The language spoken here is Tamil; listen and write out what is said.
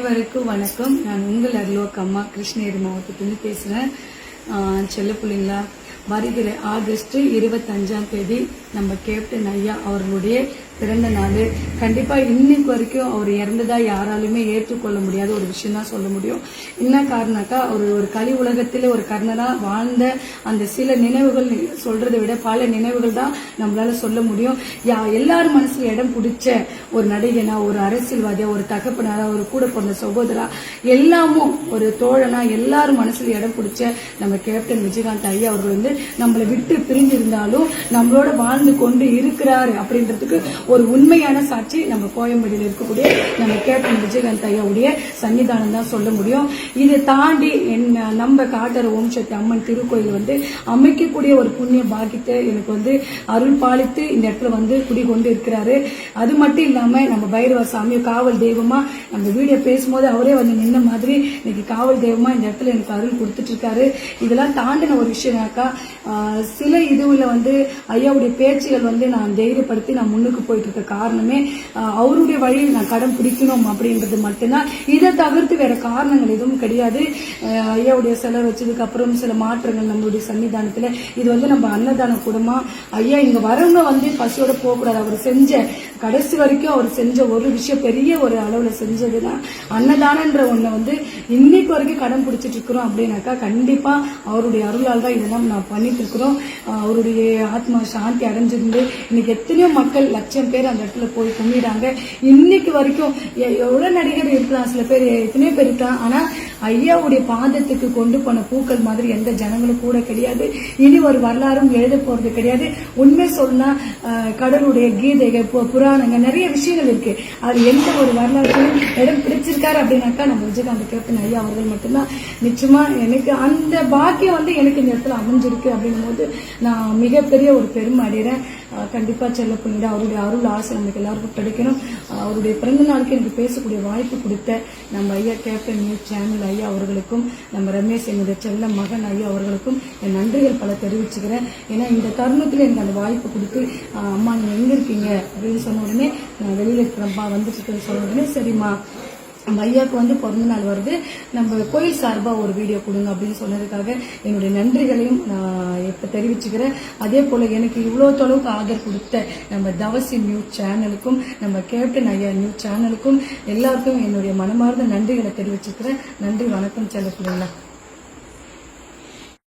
அனைவருக்கும் வணக்கம். நான் உங்கள் அருளோக் அம்மா கிருஷ்ணகிரி மாவட்டத்திலிருந்து பேசுகிறேன் செல்ல பிள்ளைங்களா? வருகிற ஆகஸ்ட் இருபத்தஞ்சாம் தேதி நம்ம கேப்டன் ஐயா அவர்களுடைய பிறந்த நாள் கண்டிப்பாக இன்னைக்கு வரைக்கும் அவர் இறந்ததா யாராலுமே ஏற்றுக்கொள்ள முடியாத ஒரு விஷயம் தான் சொல்ல முடியும். என்ன காரணம்னாக்கா அவர் ஒரு கலி உலகத்தில் ஒரு கர்ணனாக வாழ்ந்த அந்த சில நினைவுகள் சொல்றதை விட பல நினைவுகள் தான் நம்மளால சொல்ல முடியும். யா எல்லார் மனசுல இடம் பிடிச்ச ஒரு நடிகனா ஒரு அரசியல்வாதியா ஒரு தகப்பனாரா ஒரு கூட பிறந்த சகோதரா எல்லாமும் ஒரு தோழனா எல்லாரும் மனசுல இடம் பிடிச்ச நம்ம கேப்டன் விஜயகாந்த் ஐயா அவர்கள் வந்து நம்மளை விட்டு பிரிஞ்சிருந்தாலும் நம்மளோட வாழ்ந்து கொண்டு இருக்கிறாரு அப்படின்றதுக்கு ஒரு உண்மையான சாட்சி நம்ம கோயம்பேடியில் இருக்கக்கூடிய நம்ம கேப்டன் விஜயகாந்த் ஐயாவுடைய சன்னிதானம் தான் சொல்ல முடியும். இதை தாண்டி என்ன நம்ம காட்டுற ஓம் சக்தி அம்மன் திருக்கோயில் வந்து அமைக்கக்கூடிய ஒரு புண்ணிய பாக்கியத்தை எனக்கு வந்து அருள் பாலித்து இந்த இடத்துல வந்து குடிகொண்டு இருக்கிறாரு அது மட்டும் இல்லாம நம்ம பைரவ சாமி காவல் தெய்வமா நம்ம வீடியோ பேசும்போது அவரே வந்து நின்ன மாதிரி இன்னைக்கு காவல் தெய்வமா இந்த இடத்துல எனக்கு அருள் கொடுத்துட்டு இருக்காரு இதெல்லாம் தாண்டின ஒரு விஷயம்னாக்கா சில இதுவில் வந்து ஐயாவுடைய பேச்சுகள் வந்து நான் தைரியப்படுத்தி நான் முன்னுக்கு போயிட்டு இருக்க காரணமே அவருடைய வழியில் நான் கடன் பிடிக்கணும் அப்படின்றது மட்டும்தான். இதை தவிர்த்து வேற காரணங்கள் எதுவும் கிடையாது. ஆஹ், ஐயாவுடைய செலவு வச்சதுக்கு அப்புறம் சில மாற்றங்கள் நம்மளுடைய சன்னிதானத்துல. இது வந்து நம்ம அன்னதான கூடமா. ஐயா இங்க வரவங்க வந்து பசியோட போகக்கூடாது. அவர் செஞ்ச கடைசி வரைக்கும் அவர் செஞ்ச ஒரு விஷயம் பெரிய ஒரு அளவுல செஞ்சதுன்னா அன்னதானன்ற ஒன்றை வந்து இன்னைக்கு வரைக்கும் கடன் பிடிச்சிட்டு இருக்கிறோம் அப்படின்னாக்கா கண்டிப்பா அவருடைய அருளால் தான் இதெல்லாம் நான் பண்ணிட்டு இருக்கிறோம். அவருடைய ஆத்மா சாந்தி அடைஞ்சிருந்து இன்னைக்கு எத்தனையோ மக்கள் லட்சம் பேர் அந்த இடத்துல போய் கும்பிடுறாங்க. இன்னைக்கு வரைக்கும் எ- எவ்வளவு நடிகர் இருக்கலாம். சில பேர் எத்தனையோ பேர் இருக்கலாம். ஆனா ஐயாவுடைய பாதத்துக்கு கொண்டு போன பூக்கள் மாதிரி எந்த ஜனங்களும் கூட கிடையாது. இனி ஒரு வரலாறும் எழுத போறது கிடையாது. உண்மை சொன்னா கடவுளுடைய கீதைகள் பு- புராணங்கள் நிறைய விஷயங்கள் இருக்கு. அது எந்த ஒரு வரலாற்றையும் இடம் பிடிச்சிருக்காரு அப்படின்னாக்கா நம்ம விஜயகாந்த் கேப்டன் ஐயா அவர்கள் மட்டும்தான். நிச்சயமா எனக்கு அந்த பாக்கியம் வந்து எனக்கு இந்த இடத்துல அமைஞ்சிருக்கு அப்படின்னும் போது நான் மிகப்பெரிய ஒரு பெருமை அடைகிறேன் கண்டிப்பா செல்ல பிள்ளைங்க அவருடைய அருள் ஆசை நமக்கு எல்லாருக்கும் கிடைக்கணும். அவருடைய பிறந்த நாளுக்கு எனக்கு பேசக்கூடிய வாய்ப்பு கொடுத்த நம்ம ஐயா கேப்டன் நியூஸ் சேனல் ஐயா அவர்களுக்கும் நம்ம ரமேஷ் என்னுடைய செல்ல மகன் ஐயா அவர்களுக்கும் என் நன்றிகள் பல தெரிவிச்சுக்கிறேன். ஏன்னா இந்த தருணத்தில் எனக்கு அந்த வாய்ப்பு கொடுத்து அம்மா நீங்க எங்க இருக்கீங்க? அப்படின்னு சொன்ன உடனே நான் வெளியில இருக்கிறப்பா வந்துட்டு சொன்ன உடனே சரிம்மா ஐயாவுக்கு வந்து பிறந்த நாள் வருது. நம்ம கோயில் சார்பாக ஒரு வீடியோ கொடுங்க அப்படின்னு சொன்னதுக்காக என்னுடைய நன்றிகளையும் நான் இப்போ தெரிவிச்சுக்கிறேன். அதே போல் எனக்கு இவ்வளோ தொலைவுக்கு ஆதரவு கொடுத்த நம்ம தவசி நியூஸ் சேனலுக்கும் நம்ம கேப்டன் ஐயா நியூஸ் சேனலுக்கும் எல்லாருக்கும் என்னுடைய மனமார்ந்த நன்றிகளை தெரிவிச்சுக்கிறேன். நன்றி வணக்கம் செல்ல பிள்ளைங்களா